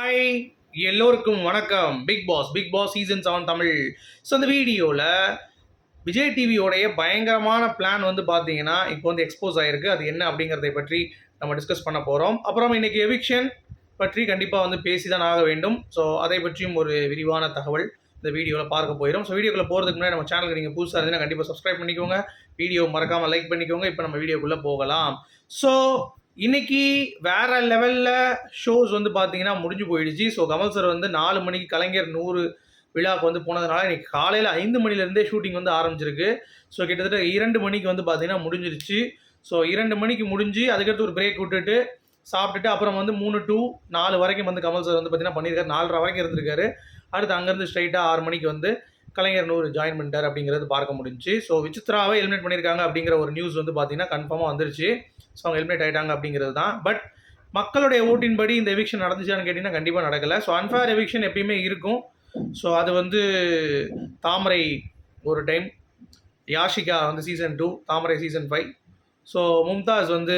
Hi எல்லோருக்கும் வணக்கம். Big Boss Big Boss season seven Tamil. So அந்த வீடியோவில் விஜய் டிவியோடைய பயங்கரமான பிளான் வந்து பார்த்தீங்கன்னா இப்போ வந்து எக்ஸ்போஸ் ஆகிருக்கு அது என்ன அப்படிங்கிறதை பற்றி நம்ம டிஸ்கஸ் பண்ண போகிறோம் அப்புறம் இன்றைக்கி எவிக்ஷன் பற்றி கண்டிப்பாக வந்து பேசி தான் ஆக வேண்டும். ஸோ அதை பற்றியும் ஒரு விரிவான தகவல் இந்த வீடியோவில் பார்க்க போயிடும் ஸோ வீடியோக்குள்ளே போகிறதுக்கு முன்னாடி நம்ம சேனலுக்கு நீங்கள் புதுசாக இருந்தீங்கன்னா கண்டிப்பாக சப்ஸ்கிரைப் பண்ணிக்கோங்க. வீடியோ மறக்காமல் லைக் பண்ணிக்கோங்க. இப்போ நம்ம வீடியோக்குள்ளே போகலாம். ஸோ இன்னைக்கு வேற லெவலில் ஷோஸ் வந்து பார்த்தீங்கன்னா முடிஞ்சு போயிடுச்சு. ஸோ கமல் சார் வந்து நாலு மணிக்கு கலைஞர் நூறு விழாவுக்கு வந்து போனதுனால இன்னைக்கு காலையில் ஐந்து மணிலேருந்தே ஷூட்டிங் வந்து ஆரம்பிச்சிருக்கு. ஸோ கிட்டத்தட்ட இரண்டு மணிக்கு வந்து பார்த்தீங்கன்னா முடிஞ்சிருச்சு. ஸோ இரண்டு மணிக்கு முடிஞ்சு அதுக்கடுத்து ஒரு பிரேக் விட்டுட்டு சாப்பிட்டுட்டு அப்புறம் வந்து மூணு டூ நாலு வரைக்கும் வந்து கமல் சார் வந்து பார்த்தீங்கன்னா பண்ணியிருக்காரு. நாலரை வரைக்கும் இருந்திருக்காரு. அடுத்து அங்கேருந்து ஸ்ட்ரைட்டாக ஆறு மணிக்கு வந்து கலைஞர் நூறு ஜாயின் பண்ணிட்டார் அப்படிங்கிறது பார்க்க முடிஞ்சுச்சு. ஸோ விசித்ராவை எலிமினேட் பண்ணியிருக்காங்க அப்படிங்கிற ஒரு நியூஸ் வந்து பார்த்தீங்கன்னா கன்ஃபார்மாக வந்துருச்சு. ஸோ அவங்க எலிமினேட் ஆகிட்டாங்க அப்படிங்கிறது தான். பட் மக்களுடைய ஓட்டின்படி இந்த எவிக்ஷன் நடந்துச்சான்னு கேட்டிங்கன்னா கண்டிப்பாக நடக்கலை. ஸோ அன்ஃபேர் எவிக்ஷன் எப்பயுமே இருக்கும். ஸோ அது வந்து தாமரை ஒரு டைம் யாஷிகா வந்து season two Thamarai season five so Mumtaz வந்து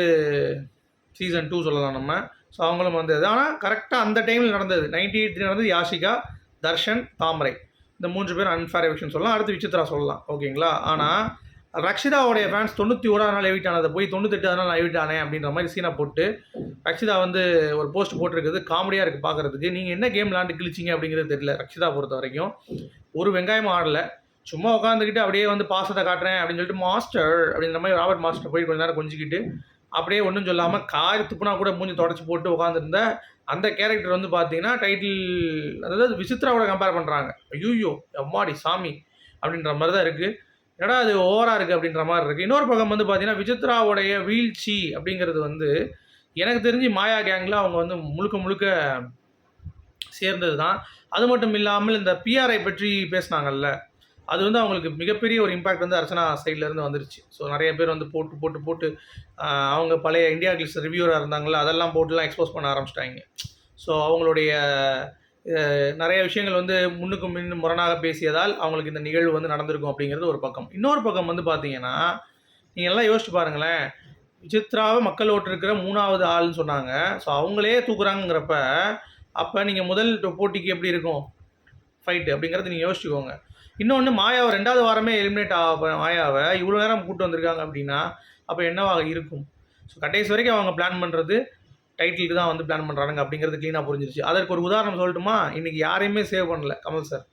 சீசன் டூ சொல்லலாம் நம்ம. ஸோ அவங்களும் வந்தது. ஆனால் கரெக்டாக அந்த டைமில் நடந்தது. நைன்டி எயிட் நடந்தது யாஷிகா தர்ஷன் தாமரை. இந்த மூன்று பேர் அன்ஃபேர் எவிக்ஷன் சொல்லலாம். அடுத்து விசித்ரா சொல்லலாம். ஓகேங்களா? ஆனால் ரக்ஷிதாவுடைய ஃபேன்ஸ் தொண்ணூற்றி ஓராது நாள் எவிட் ஆனதை போய் தொண்ணூத்தெட்டு நாள் நான் எவிட் ஆனேன் அப்படின்ற மாதிரி சீனா போட்டு ரக்ஷிதா வந்து ஒரு போஸ்ட் போட்டிருக்குது. காமெடியாக இருக்குது பார்க்குறதுக்கு. நீங்கள் என்ன கேம் விளாண்டு கிழிச்சிங்க அப்படிங்கிறது தெரியல ரக்ஷிதா பொறுத்த வரைக்கும். ஒரு வெங்காயமும் ஆடலை. சும்மா உட்காந்துக்கிட்டு அப்படியே வந்து பாசத்தை காட்டுறேன் அப்படின்னு சொல்லிட்டு மாஸ்டர் அப்படின்ற மாதிரி ராபர்ட் மாஸ்டர் போய் கொஞ்ச நேரம் கொஞ்சிக்கிட்டு அப்படியே ஒன்றும் சொல்லாமல் காரி துப்புனா கூட மூஞ்சி தொடச்சி போட்டு உட்காந்துருந்த அந்த கேரக்டர் வந்து பார்த்தீங்கன்னா டைட்டில் அதாவது விசித்ராவோட கம்பேர் பண்ணுறாங்க ஐயோ எம்மாடி சாமி அப்படின்ற மாதிரி தான் இருக்குது என்னடா அது ஓவராக இருக்குது அப்படின்ற மாதிரி இருக்குது இன்னொரு பக்கம் வந்து பார்த்தீங்கன்னா விசித்ராவுடைய வீழ்ச்சி அப்படிங்கிறது வந்து எனக்கு தெரிஞ்சு மாயா கேங்கில் அவங்க வந்து முழுக்க முழுக்க சேர்ந்தது தான் அது மட்டும் இல்லாமல் இந்த பிஆர்ஐ பற்றி பேசினாங்கல்ல. அது வந்து அவங்களுக்கு மிகப்பெரிய ஒரு இம்பாக்ட் வந்து அர்ச்சனா சைட்லேருந்து வந்துருச்சு. ஸோ நிறைய பேர் வந்து போட்டு போட்டு போட்டு அவங்க பழைய இந்தியா கிளிஸ் ரிவ்யூவராக இருந்தாங்களா அதெல்லாம் போட்டுலாம் எக்ஸ்போஸ் பண்ண ஆரம்பிச்சிட்டாங்க. ஸோ அவங்களுடைய நிறைய விஷயங்கள் வந்து முன்னுக்கு முன்னு முரணாக பேசியதால் அவங்களுக்கு இந்த நிகழ்வு வந்து நடந்திருக்கும் அப்படிங்கிறது ஒரு பக்கம். இன்னொரு பக்கம் வந்து பார்த்தீங்கன்னா நீங்கள் எல்லாம் யோசிச்சு பாருங்களேன். விசித்ராவை மக்கள் ஓட்டு இருக்கிற மூணாவது ஆள்னு சொன்னாங்க. ஸோ அவங்களே தூக்குறாங்கிறப்ப அப்போ நீங்கள் முதல் போட்டிக்கு எப்படி இருக்கும்? ஃபைட்டு அப்படிங்கிறது நீங்கள் யோசிச்சுக்கோங்க. இன்னொன்று மாயாவை ரெண்டாவது வாரமே எலிமினேட் ஆக மாயாவை இவ்வளோ நேரம் கூட்டு வந்திருக்காங்க அப்படின்னா அப்போ என்னவாக இருக்கும்? ஸோ கடைசி வரைக்கும் அவங்க பிளான் பண்ணுறது டைட்டிலுக்கு தான் வந்து பிளான் பண்ணுறாங்க அப்படிங்கிறது க்ளீனாக புரிஞ்சிருச்சு. அதற்கு ஒரு உதாரணம் சொல்லட்டுமா? இன்றைக்கி யாரையுமே சேவ் பண்ணல கமல் சார்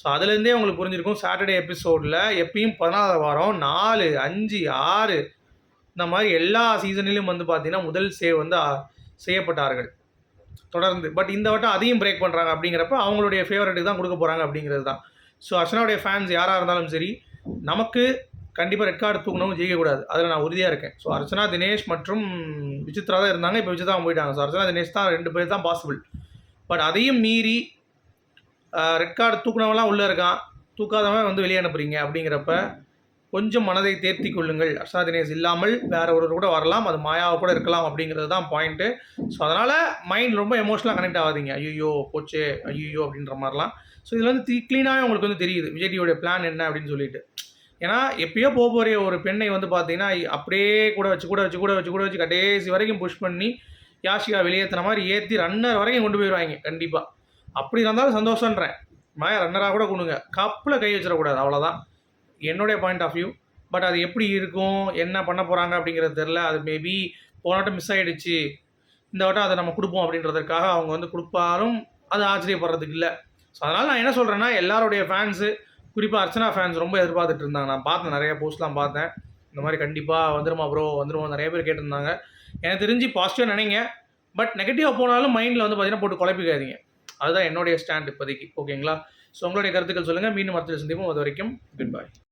ஸோ அதுலேருந்தே உங்களுக்கு புரிஞ்சிருக்கும் சாட்டர்டே எபிசோடில் எப்பயும் பதினாலாவது வாரம் நாலு அஞ்சு ஆறு இந்த மாதிரி எல்லா சீசனிலும் வந்து பார்த்தீங்கன்னா முதல் சேவ் வந்து செய்யப்பட்டார்கள். தொடர்ந்து. பட் இந்த வட்டம் அதையும் பிரேக் பண்ணுறாங்க அப்படிங்கிறப்ப அவங்களுடைய ஃபேவரட்டுக்கு தான் கொடுக்க போகிறாங்க அப்படிங்கிறது தான். ஸோ அர்ச்சனாவுடைய ஃபேன்ஸ் யாராக இருந்தாலும் சரி நமக்கு கண்டிப்பாக ரெட் கார்டு தூக்கணும் ஜெயிக்கக்கூடாது. அதில் நான் உறுதியாக இருக்கேன். ஸோ அர்ச்சனா தினேஷ் மற்றும் விசித்ரா தான் இருந்தாங்க. இப்போ விசித்ரா போயிட்டாங்க. ஸோ அர்ச்சனா தினேஷ் தான் ரெண்டு பேர் தான் பாசிபிள் பட் அதையும் மீறி ரெட் கார்டு தூக்கினவெல்லாம் உள்ளே இருக்கான். தூக்காதவன் வந்து வெளியே அனுப்புறீங்க அப்படிங்கிறப்ப கொஞ்சம் மனதை தேர்த்தி கொள்ளுங்கள். அர்ச்சனா தினேஷ் இல்லாமல் வேற ஒருவர் கூட வரலாம். அது மாயாவை கூட இருக்கலாம் அப்படிங்கிறது தான் பாயிண்ட்டு ஸோ அதனால் மைண்ட் ரொம்ப எமோஷனலாக கனெக்ட் ஆகாதீங்க. ஐயோ போச்சே ஐயோ அப்படின்ற மாதிரிலாம். ஸோ இதில் வந்து தி க்ளீனாகவே உங்களுக்கு வந்து தெரியுது. விஜய்டியோடைய பிளான் என்ன அப்படின்னு சொல்லிட்டு. ஏன்னா எப்பயோ போக போகிற ஒரு பெண்ணை வந்து பார்த்தீங்கன்னா அப்படியே கூட வச்சு கூட வச்சு கூட வச்சு கூட வச்சு கடைசி வரைக்கும் புஷ் பண்ணி யாஷிகா வெளியேற்றின மாதிரி ஏற்றி ரன்னர் வரைக்கும் கொண்டு போயிடுவாங்க. கண்டிப்பாக அப்படி இருந்தாலும் சந்தோஷன்றேன் மாயா ரன்னராக கூட கொடுங்க கப்பில் கை வச்சிடக்கூடாது. அவ்வளோதான் என்னுடைய பாயிண்ட் ஆஃப் வியூ பட் அது எப்படி இருக்கும் என்ன பண்ண போகிறாங்க அப்படிங்கிறது தெரில அது மேபி போன மிஸ் ஆகிடுச்சு இந்த வட்டம் அதை நம்ம கொடுப்போம் அப்படின்றதுக்காக அவங்க வந்து கொடுப்பாலும் அது ஆச்சரியப்படுறதுக்கு இல்லை. ஸோ அதனால் நான் என்ன சொல்கிறேன்னா எல்லாருடைய ஃபேன்ஸு குறிப்பாக அர்ச்சனா ஃபேன்ஸ் ரொம்ப எதிர்பார்த்துட்டு இருந்தாங்க. நான் பார்த்தேன் நிறைய போஸ்ட்லாம் பார்த்தேன். இந்த மாதிரி கண்டிப்பாக வந்துருமா ப்ரோ வந்துருமா நிறைய பேர் கேட்டிருந்தாங்க. எனக்கு தெரிஞ்சு பாசிட்டிவாக நினைங்க பட் நெகட்டிவாக போனாலும் மைண்டில் வந்து பார்த்தீங்கன்னா போட்டு குழப்பிக்காதீங்க. அதுதான் என்னுடைய ஸ்டாண்ட் இப்போதைக்கு. ஓகேங்களா ஸோ உங்களுடைய கருத்துக்கள் சொல்லுங்கள் மீண்டும் அடுத்த சந்திப்போம். அது வரைக்கும் குட் பாய்